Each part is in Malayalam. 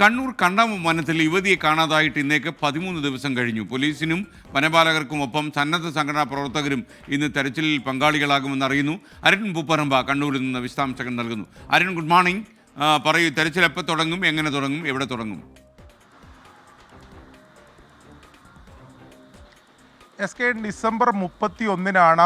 കണ്ണൂർ കണ്ടാമം വനത്തിൽ യുവതിയെ കാണാതായിട്ട് ഇന്നേക്ക് പതിമൂന്ന് ദിവസം കഴിഞ്ഞു. പോലീസിനും വനപാലകർക്കും ഒപ്പം സന്നദ്ധ സംഘടനാ പ്രവർത്തകരും ഇന്ന് തെരച്ചിലിൽ പങ്കാളികളാകുമെന്ന് അറിയുന്നു. അരുൺ പൂപ്പറമ്പ കണ്ണൂരിൽ നിന്ന് വിശദാംശങ്ങൾ നൽകുന്നു. അരുൺ ഗുഡ് മോർണിംഗ് പറയൂ തെരച്ചിൽ എപ്പോൾ തുടങ്ങും എങ്ങനെ തുടങ്ങും എവിടെ തുടങ്ങും? എസ് കെ ഡിസംബർ മുപ്പത്തി ഒന്നിനാണ്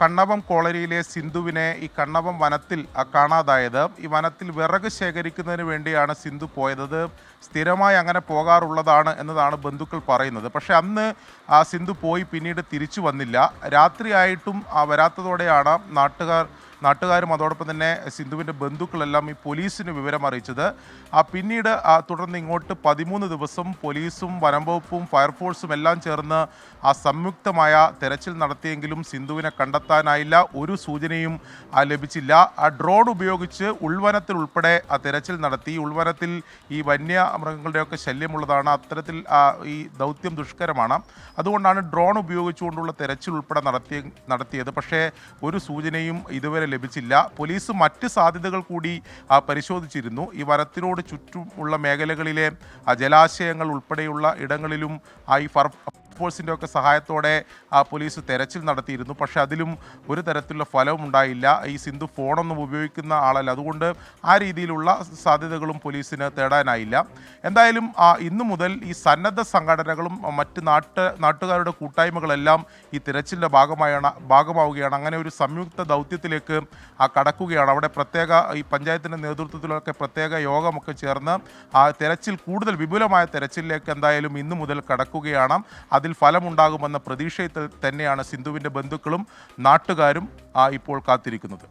കണ്ണവം കോളരിയിലെ സിന്ധുവിനെ ഈ കണ്ണവം വനത്തിൽ കാണാതായത്. ഈ വനത്തിൽ വിറക് ശേഖരിക്കുന്നതിന് വേണ്ടിയാണ് സിന്ധു പോയത്. സ്ഥിരമായി അങ്ങനെ പോകാറുള്ളതാണ് എന്നതാണ് ബന്ധുക്കൾ പറയുന്നത്. പക്ഷേ അന്ന് ആ സിന്ധു പോയി പിന്നീട് തിരിച്ചു വന്നില്ല. രാത്രിയായിട്ടും വരാത്തതോടെയാണ് നാട്ടുകാർ നാട്ടുകാരും അതോടൊപ്പം തന്നെ സിന്ധുവിന്റെ ബന്ധുക്കളെല്ലാം ഈ പോലീസിന് വിവരം അറിയിച്ചത്. ആ പിന്നീട് തുടർന്ന് ഇങ്ങോട്ട് പതിമൂന്ന് ദിവസം പോലീസും വനംവകുപ്പും ഫയർഫോഴ്സും എല്ലാം ചേർന്ന് ആ സംയുക്തമായ തെരച്ചിൽ നടത്തിയെങ്കിലും സിന്ധുവിനെ കണ്ടെത്താനായില്ല. ഒരു സൂചനയും ലഭിച്ചില്ല. ആ ഡ്രോൺ ഉപയോഗിച്ച് ഉൾവനത്തിൽ ഉൾപ്പെടെ ആ തെരച്ചിൽ നടത്തി. ഉൾവനത്തിൽ ഈ വന്യ മൃഗങ്ങളുടെയൊക്കെ ശല്യമുള്ളതാണ്. അത്തരത്തിൽ ഈ ദൗത്യം ദുഷ്കരമാണ്. അതുകൊണ്ടാണ് ഡ്രോൺ ഉപയോഗിച്ചുകൊണ്ടുള്ള തെരച്ചിൽ ഉൾപ്പെടെ നടത്തിയ നടത്തിയത്. പക്ഷേ ഒരു സൂചനയും ഇതുവരെ ലഭിച്ചില്ല. പോലീസ് മറ്റ് സാധ്യതകൾ കൂടി പരിശോധിച്ചിരുന്നു. ഈ വനത്തിനോട് ചുറ്റുമുള്ള മേഖലകളിലെ ജലാശയങ്ങൾ ഉൾപ്പെടെയുള്ള ഇടങ്ങളിലും ഈ ഫർ ഫോഴ്സിന്റെ ഒക്കെ സഹായത്തോടെ ആ പോലീസ് തെരച്ചിൽ നടത്തിയിരുന്നു. പക്ഷേ അതിലും ഒരു തരത്തിലുള്ള ഫലവും ഉണ്ടായില്ല. ഈ സിന്ധു ഫോണൊന്നും ഉപയോഗിക്കുന്ന ആളല്ല. അതുകൊണ്ട് ആ രീതിയിലുള്ള സാധ്യതകളും പോലീസിന് തേടാനായില്ല. എന്തായാലും ഇന്ന് മുതൽ ഈ സന്നദ്ധ സംഘടനകളും മറ്റ് നാട്ട് നാട്ടുകാരുടെ കൂട്ടായ്മകളെല്ലാം ഈ തിരച്ചിലിന്റെ ഭാഗമായാണ് ഭാഗമാവുകയാണ്. അങ്ങനെ ഒരു സംയുക്ത ദൗത്യത്തിലേക്ക് ആ കടക്കുകയാണ്. അവിടെ പ്രത്യേക ഈ പഞ്ചായത്തിന്റെ നേതൃത്വത്തിലൊക്കെ പ്രത്യേക യോഗമൊക്കെ ചേർന്ന് ആ തെരച്ചിൽ കൂടുതൽ വിപുലമായ തെരച്ചിലിലേക്ക് എന്തായാലും ഇന്നു മുതൽ കടക്കുകയാണ്. അതിൽ ഫലമുണ്ടാകുമെന്ന പ്രതീക്ഷയിൽ തന്നെയാണ് സിന്ധുവിന്റെ ബന്ധുക്കളും നാട്ടുകാരും ഇപ്പോൾ കാത്തിരിക്കുന്നത്.